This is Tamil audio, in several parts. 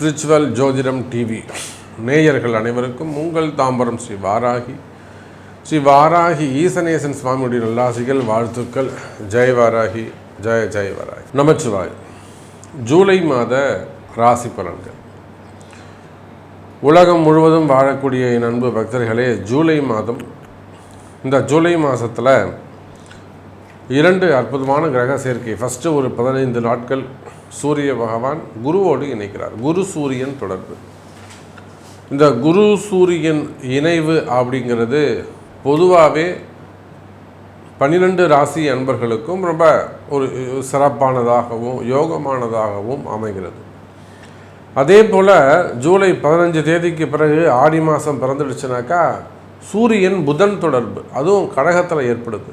ஸ்பிரிச்சுவல் ஜோதிடம் டிவி. நேயர்கள் அனைவருக்கும் உங்கள் தாம்பரம் ஸ்ரீ வாராகி. ஸ்ரீ வாராகி ஈசனேசன் சுவாமியுடைய நல்லாசிகள் வாழ்த்துக்கள். ஜெய் வாராகி ஜெய ஜெய வாராகி. நமச்சிவாய் ஜூலை மாத ராசி பலன்கள். உலகம் முழுவதும் வாழக்கூடிய என் அன்பு பக்தர்களே ஜூலை மாதம் இந்த ஜூலை மாதத்தில் இரண்டு அற்புதமான கிரக சேர்க்கை. ஃபஸ்ட்டு ஒரு பதினைந்து நாட்கள் சூரிய பகவான் குருவோடு இணைக்கிறார். குரு சூரியன் தொடர்பு. இந்த குரு சூரியன் இணைவு அப்படிங்கிறது பொதுவாகவே பன்னிரெண்டு ராசி அன்பர்களுக்கும் ரொம்ப ஒரு சிறப்பானதாகவும் யோகமானதாகவும் அமைகிறது. அதே போல் ஜூலை பதினஞ்சு தேதிக்கு பிறகு ஆடி மாதம் பிறந்துடுச்சுனாக்கா சூரியன் புதன் தொடர்பு. அதுவும் கடகத்தில் ஏற்படுது.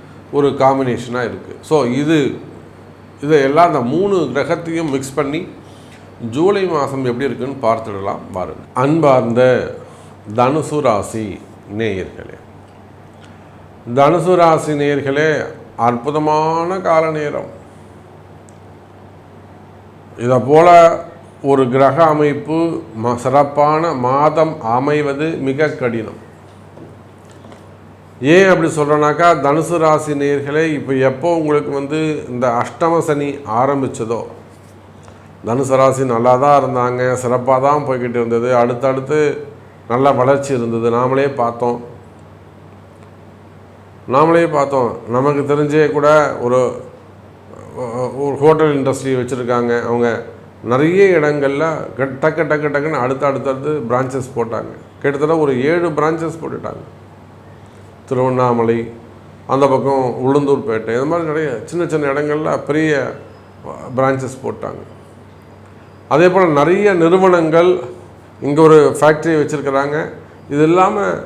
ஒரு காம்பினேஷனாக இருக்குது ஸோ இது இதையெல்லாம் அந்த மூணு கிரகத்தையும் மிக்ஸ் பண்ணி ஜூலை மாதம் எப்படி இருக்குன்னு பார்த்துடலாம் பாருங்கள் அன்பார்ந்த தனுசு ராசி நேயர்களே. தனுசு ராசி நேயர்களே அற்புதமான கால நேரம். இதை போல் ஒரு கிரக அமைப்பு ம சிறப்பான மாதம் அமைவது மிக கடினம். ஏன் அப்படி சொல்கிறனாக்கா தனுசு ராசி நேர்களே இப்போ எப்போ உங்களுக்கு வந்து இந்த அஷ்டம சனி ஆரம்பித்ததோ தனுசு ராசி நல்லா தான் இருந்தாங்க சிறப்பாக தான் போய்கிட்டு இருந்தது அடுத்தடுத்து நல்ல வளர்ச்சி இருந்தது நாமளே பார்த்தோம். நாமளே பார்த்தோம். நமக்கு தெரிஞ்சே கூட ஒரு ஒரு ஹோட்டல் இண்டஸ்ட்ரி வச்சுருக்காங்க. அவங்க நிறைய இடங்களில் கட்- டக்கு டக்கு டக்குன்னு அடுத்து அடுத்தடுத்து பிரான்ச்சஸ் போட்டாங்க. கிட்டத்தட்ட ஒரு ஏழு பிரான்ச்சஸ் போட்டுட்டாங்க. திருவண்ணாமலை அந்த பக்கம் உளுந்தூர்பேட்டை இந்த மாதிரி நிறைய சின்ன சின்ன இடங்கள்ல பெரிய பிரான்ச்சஸ் போட்டாங்க. அதே போல் நிறைய நிறுவனங்கள் இங்கே ஒரு ஃபேக்ட்ரி வச்சுருக்கிறாங்க. இது இல்லாமல்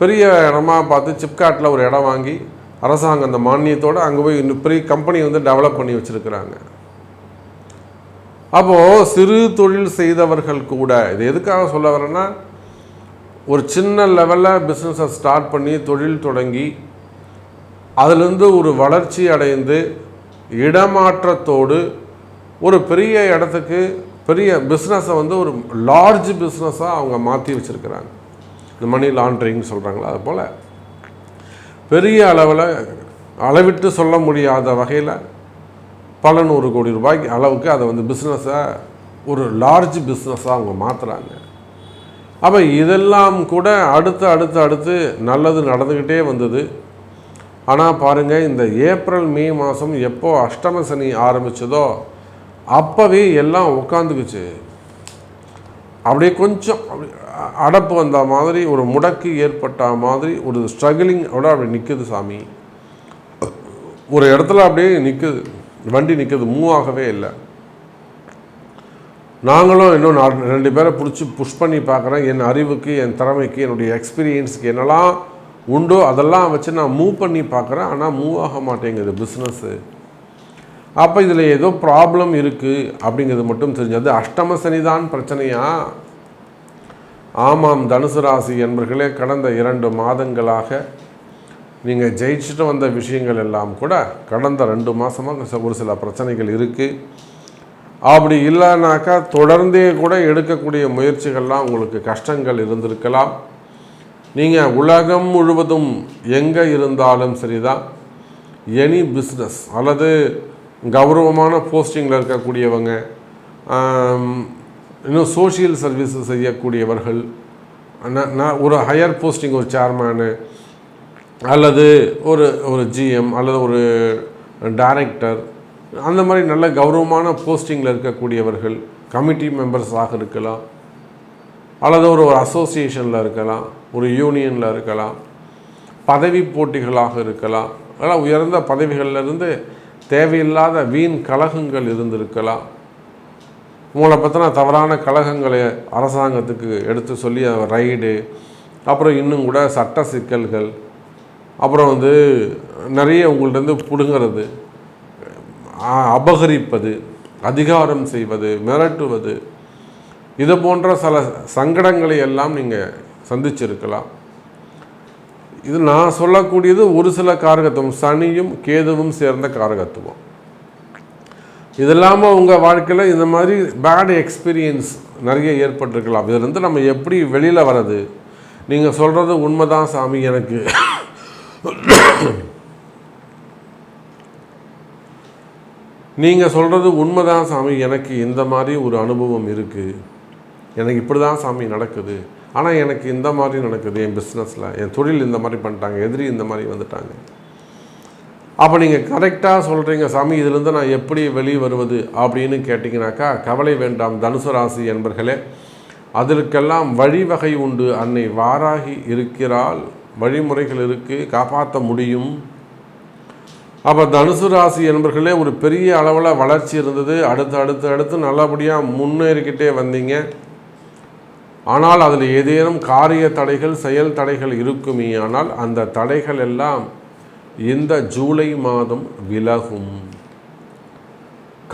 பெரிய இடமா பார்த்து சிப்காட்டில் ஒரு இடம் வாங்கி அரசாங்கம் அந்த மானியத்தோடு அங்கே போய் இன்னும் பெரிய கம்பெனி வந்து டெவலப் பண்ணி வச்சுருக்கிறாங்க. அப்போது சிறு தொழில் செய்தவர்கள் கூட இது எதுக்காக சொல்ல வரேன்னா ஒரு சின்ன லெவலில் பிஸ்னஸை ஸ்டார்ட் பண்ணி தொழில் தொடங்கி அதிலிருந்து ஒரு வளர்ச்சி அடைந்து இடமாற்றத்தோடு ஒரு பெரிய இடத்துக்கு பெரிய பிஸ்னஸை வந்து ஒரு லார்ஜ் பிஸ்னஸாக அவங்க மாற்றி வச்சுருக்கிறாங்க. இந்த மணி லாண்ட்ரிங்னு சொல்கிறாங்களா அது போல். பெரிய அளவில் அளவிட்டு சொல்ல முடியாத வகையில் பல நூறு கோடி ரூபாய்க்கு அளவுக்கு அதை வந்து பிஸ்னஸை ஒரு லார்ஜ் பிஸ்னஸாக அவங்க மாற்றுறாங்க அப்போ இதெல்லாம் கூட அடுத்து அடுத்து அடுத்து நல்லது நடந்துக்கிட்டே வந்தது. ஆனால் பாருங்கள் இந்த ஏப்ரல் மே மாதம் எப்போ அஷ்டம சனி ஆரம்பிச்சதோ அப்போவே எல்லாம் உட்காந்துக்குச்சு அப்படியே கொஞ்சம் அப்படி அடப்பு வந்த மாதிரி ஒரு முடக்கு ஏற்பட்ட மாதிரி ஒரு ஸ்ட்ரகிளிங் ஓட அப்படி நிற்குது சாமி. ஒரு இடத்துல அப்படியே நிற்குது வண்டி நிற்குது மூவ் ஆகவே இல்லை. நாங்களும் இன்னும் நான் ரெண்டு பேரை பிடிச்சி புஷ் பண்ணி பார்க்குறேன். என் அறிவுக்கு என் திறமைக்கு என்னுடைய எக்ஸ்பீரியன்ஸுக்கு என்னெல்லாம் உண்டோ அதெல்லாம் வச்சு நான் மூவ் பண்ணி பார்க்குறேன். ஆனால் மூவ் ஆக மாட்டேங்குது பிஸ்னஸ்ஸு அப்போ இதில் ஏதோ ப்ராப்ளம் இருக்குது அப்படிங்கிறது மட்டும் தெரிஞ்சது. அஷ்டம சனிதான் பிரச்சனையா? ஆமாம் தனுசு ராசி என்பர்களே கடந்த இரண்டு மாதங்களாக நீங்கள் ஜெயிச்சுட்டு வந்த விஷயங்கள் எல்லாம் கூட கடந்த ரெண்டு மாதமாக ஒரு சில பிரச்சனைகள் இருக்குது அப்படி இல்லைனாக்கா தொடர்ந்தே கூட எடுக்கக்கூடிய முயற்சிகள்லாம் உங்களுக்கு கஷ்டங்கள் இருந்திருக்கலாம். நீங்கள் உலகம் முழுவதும் எங்கே இருந்தாலும் சரிதான். எனி பிஸ்னஸ் அல்லது கௌரவமான போஸ்டிங்கில் இருக்கக்கூடியவங்க இன்னும் சோஷியல் சர்வீஸ் செய்யக்கூடியவர்கள் நான் ஒரு ஹையர் போஸ்டிங் ஒரு சேர்மேனு அல்லது ஒரு ஒரு ஜிஎம் அல்லது ஒரு டைரக்டர் அந்த மாதிரி நல்ல கௌரவமான போஸ்டிங்கில் இருக்கக்கூடியவர்கள் கமிட்டி மெம்பர்ஸாக இருக்கலாம் அல்லது ஒரு ஒரு அசோசியேஷனில் இருக்கலாம் ஒரு யூனியனில் இருக்கலாம் பதவி போட்டிகளாக இருக்கலாம் அதெல்லாம் உயர்ந்த பதவிகளிலிருந்து தேவையில்லாத வீண் கழகங்கள் இருந்திருக்கலாம். உங்களை பற்றின தவறான கழகங்களை அரசாங்கத்துக்கு எடுத்து சொல்லி ரைடு அப்புறம் இன்னும் கூட சட்ட சிக்கல்கள் அப்புறம் வந்து நிறைய உங்கள்ட்ட பிடுங்கிறது. அபகரிப்பது அதிகாரம் செய்வது மிரட்டுவது இது போன்ற சில சங்கடங்களை எல்லாம் நீங்கள் சந்திச்சிருக்கலாம். இது நான் சொல்லக்கூடியது ஒரு சில காரகத்துவம் சனியும் கேதுவும் சேர்ந்த காரகத்துவம். இது இல்லாமல் உங்கள் வாழ்க்கையில் இந்த மாதிரி பேட் எக்ஸ்பீரியன்ஸ் நிறைய ஏற்பட்டிருக்கலாம். இதுலேருந்து நம்ம எப்படி வெளியில் வர்றது? நீங்கள் சொல்கிறது உண்மைதான் சாமி எனக்கு நீங்கள் சொல்கிறது உண்மைதான் சாமி. எனக்கு இந்த மாதிரி ஒரு அனுபவம் இருக்குது எனக்கு இப்படி தான் சாமி நடக்குது. ஆனால் எனக்கு இந்த மாதிரி நடக்குது என் பிஸ்னஸில் என் தொழில் இந்த மாதிரி பண்ணிட்டாங்க. எதிரி இந்த மாதிரி வந்துட்டாங்க. அப்போ நீங்கள் கரெக்டாக சொல்கிறீங்க சாமி இதுலேருந்து நான் எப்படி வெளியே வருவது? அப்படின்னு கேட்டிங்கனாக்கா கவலை வேண்டாம் தனுசு ராசி என்பர்களே. அதற்கெல்லாம் வழிவகை உண்டு. அன்னை வாராகி இருக்கிறாள். வழிமுறைகள் இருக்குது காப்பாற்ற முடியும். அப்போ தனுசு ராசி என்பர்களே ஒரு பெரிய அளவில் வளர்ச்சி இருந்தது. அடுத்து அடுத்து அடுத்து நல்லபடியாக முன்னேறிக்கிட்டே வந்தீங்க. ஆனால் அதில் ஏதேனும் காரிய தடைகள் செயல் தடைகள் இருக்குமே. ஆனால் அந்த தடைகள் எல்லாம் இந்த ஜூலை மாதம் விலகும்.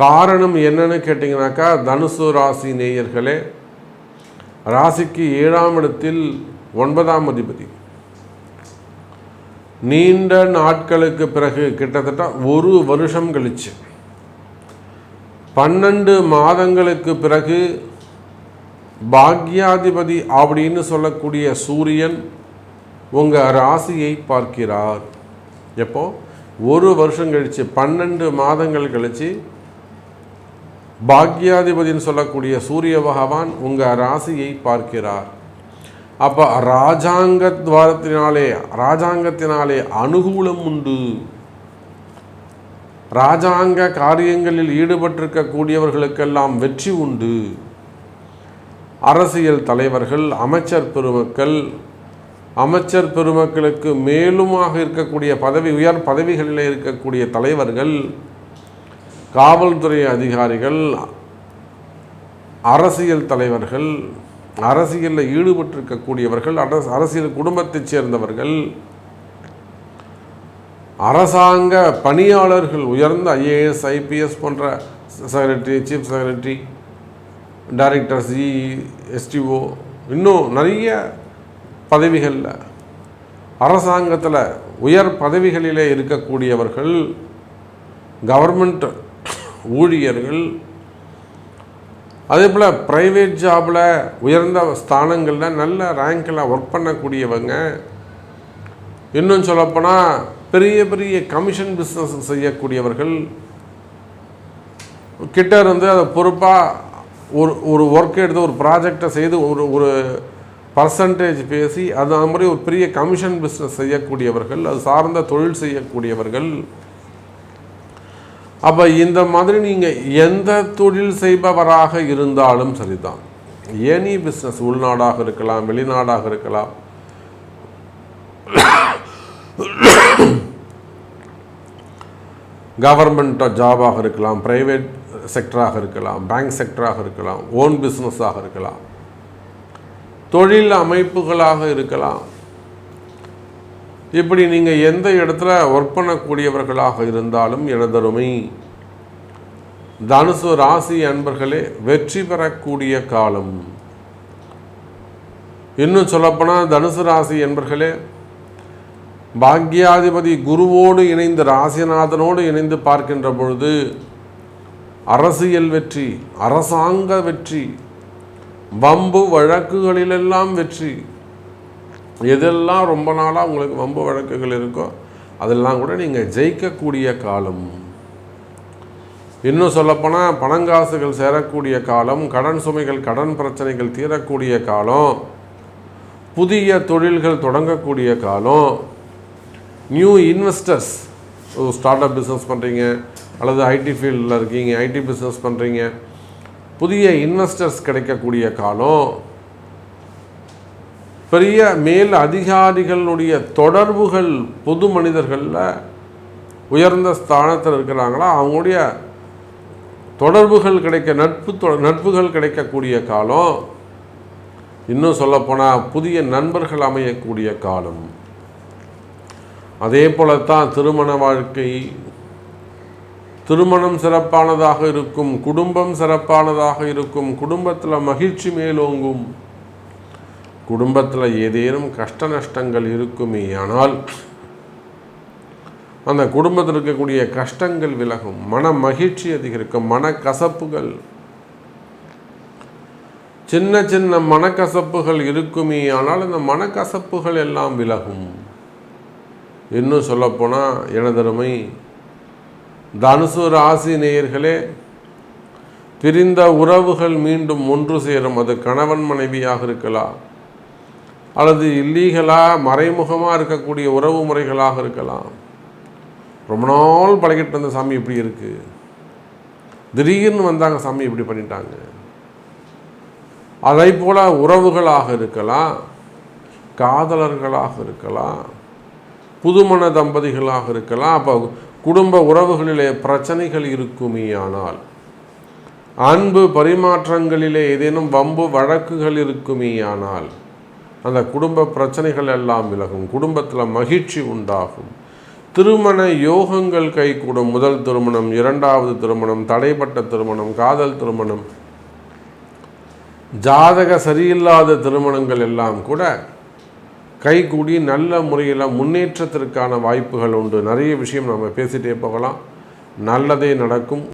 காரணம் என்னன்னு கேட்டிங்கனாக்கா தனுசு ராசி நேயர்களே ராசிக்கு ஏழாம் இடத்தில் ஒன்பதாம் அதிபதி. நீண்ட நாட்களுக்கு பிறகு கிட்டத்தட்ட ஒரு வருஷம் கழிச்சு பன்னெண்டு மாதங்களுக்கு பிறகு பாக்யாதிபதி அப்படின்னு சொல்லக்கூடிய சூரியன் உங்கள் ராசியை பார்க்கிறார். எப்போ? ஒரு வருஷம் கழித்து பன்னெண்டு மாதங்கள் கழித்து பாக்யாதிபதினு சொல்லக்கூடிய சூரிய பகவான் உங்கள் ராசியை பார்க்கிறார். அப்போ ராஜாங்க துவாரத்தினாலே ராஜாங்கத்தினாலே அனுகூலம் உண்டு. ராஜாங்க காரியங்களில் ஈடுபட்டிருக்கக்கூடியவர்களுக்கெல்லாம் வெற்றி உண்டு. அரசியல் தலைவர்கள் அமைச்சர் பெருமக்கள் அமைச்சர் பெருமக்களுக்கு மேலுமாக இருக்கக்கூடிய பதவி உயர் பதவிகளில் இருக்கக்கூடிய தலைவர்கள் காவல்துறை அதிகாரிகள் அரசியல் தலைவர்கள் அரசியலில் ஈடுபட்டிருக்கக்கூடியவர்கள் அரசு அரசியல் குடும்பத்தைச் சேர்ந்தவர்கள் அரசாங்க பணியாளர்கள் உயர்ந்த ஐஏஎஸ் ஐபிஎஸ் போன்ற secretary chief secretary director C SDO இன்னும் நிறைய பதவிகளில் அரசாங்கத்தில் உயர் பதவிகளிலே இருக்கக்கூடியவர்கள் கவர்மெண்ட் ஊழியர்கள் அதே போல் ப்ரைவேட் ஜாபில் உயர்ந்த ஸ்தானங்களில் நல்ல ரேங்கில் ஒர்க் பண்ணக்கூடியவங்க இன்னும் சொல்லப்போனால் பெரிய பெரிய கமிஷன் பிஸ்னஸ் செய்யக்கூடியவர்கள் கிட்ட இருந்து அதை பொறுப்பாக ஒரு ஒரு ஒர்க் எடுத்து ஒரு ப்ராஜெக்டை செய்து ஒரு ஒரு பர்சன்டேஜ் பேசி அது மாதிரி ஒரு பெரிய கமிஷன் பிஸ்னஸ் செய்யக்கூடியவர்கள் அது சார்ந்த தொழில் செய்யக்கூடியவர்கள் அப்போ இந்த மாதிரி நீங்கள் எந்த தொழில் செய்பவராக இருந்தாலும் சரிதான். எனி பிஸ்னஸ் உள்நாடாக இருக்கலாம் வெளிநாடாக இருக்கலாம். கவர்மெண்ட் ஜாபாக இருக்கலாம் ப்ரைவேட் செக்டராக இருக்கலாம் பேங்க் செக்டராக இருக்கலாம் ஓன் பிஸ்னஸாக இருக்கலாம். தொழில் அமைப்புகளாக இருக்கலாம். இப்படி நீங்கள் எந்த இடத்துல ஒர்க் பண்ணக்கூடியவர்களாக இருந்தாலும் எனதருமை. தனுசு ராசி அன்பர்களே வெற்றி பெறக்கூடிய காலம். இன்னும் சொல்லப்போனால் தனுசு ராசி என்பர்களே பாக்யாதிபதி குருவோடு இணைந்து ராசிநாதனோடு இணைந்து பார்க்கின்ற பொழுது அரசியல் வெற்றி அரசாங்க வெற்றி வம்பு வழக்குகளிலெல்லாம் வெற்றி எதெல்லாம் ரொம்ப நாளாக உங்களுக்கு வம்பு வழக்குகள் இருக்கோ அதெல்லாம் கூட நீங்கள் ஜெயிக்கக்கூடிய காலம். இன்னும் சொல்லப்போனால் பணங்காசுகள் சேரக்கூடிய காலம் கடன் சுமைகள் கடன் பிரச்சனைகள் தீரக்கூடிய காலம் புதிய தொழில்கள் தொடங்கக்கூடிய காலம் new investors start up business பண்ணுறீங்க அல்லது ஐடி ஃபீல்டில் இருக்கீங்க ஐடி பிஸ்னஸ் பண்ணுறீங்க புதிய இன்வெஸ்டர்ஸ் கிடைக்கக்கூடிய காலம் பெரிய மேல் அதிகாரிகளுடைய தொடர்புகள் பொது மனிதர்களில் உயர்ந்த ஸ்தானத்தில் இருக்கிறாங்களா? அவங்களுடைய தொடர்புகள் கிடைக்க நட்பு நட்புகள் கிடைக்கக்கூடிய காலம் இன்னும் சொல்லப்போனால் புதிய நண்பர்கள் அமையக்கூடிய காலம். அதே போலத்தான் திருமண வாழ்க்கை திருமணம் சிறப்பானதாக இருக்கும் குடும்பம் சிறப்பானதாக இருக்கும் குடும்பத்தில் மகிழ்ச்சி மேலோங்கும். குடும்பத்தில் ஏதேனும் கஷ்ட நஷ்டங்கள் இருக்குமே ஆனால் அந்த குடும்பத்தில் இருக்கக்கூடிய கஷ்டங்கள் விலகும் மன மகிழ்ச்சி அதிகரிக்கும் மனக்கசப்புகள். சின்ன சின்ன மனக்கசப்புகள் இருக்குமே ஆனால் அந்த மனக்கசப்புகள் எல்லாம் விலகும். இன்னும் சொல்லப்போனால் எனதருமை தனுசு ராசி நேயர்களே பிரிந்த உறவுகள் மீண்டும் ஒன்று சேரும். அது கணவன் மனைவியாக இருக்கலாம் அல்லது இல்லீகலாக மறைமுகமாக இருக்கக்கூடிய உறவு முறைகளாக இருக்கலாம். ரொம்ப நாள் பழகிட்டு இருந்த சாமி இப்படி இருக்குது திடீர்னு வந்தாங்க சாமி இப்படி பண்ணிட்டாங்க. அதை போல் உறவுகளாக இருக்கலாம் காதலர்களாக இருக்கலாம் புதுமண தம்பதிகளாக இருக்கலாம். அப்போ குடும்ப உறவுகளிலே பிரச்சனைகள் இருக்குமேயானால் அன்பு பரிமாற்றங்களிலே ஏதேனும் வம்பு வழக்குகள் இருக்குமேயானால் அந்த குடும்ப பிரச்சனைகள் எல்லாம் விலகும். குடும்பத்தில் மகிழ்ச்சி உண்டாகும். திருமண யோகங்கள் கைகூடும். முதல் திருமணம் இரண்டாவது திருமணம் தடைப்பட்ட திருமணம் காதல் திருமணம். ஜாதக சரியில்லாத திருமணங்கள் எல்லாம் கூட கைகூடி நல்ல முறையில் முன்னேற்றத்திற்கான வாய்ப்புகள் உண்டு. நிறைய விஷயம் நம்ம பேசிட்டே போகலாம். நல்லதே நடக்கும்.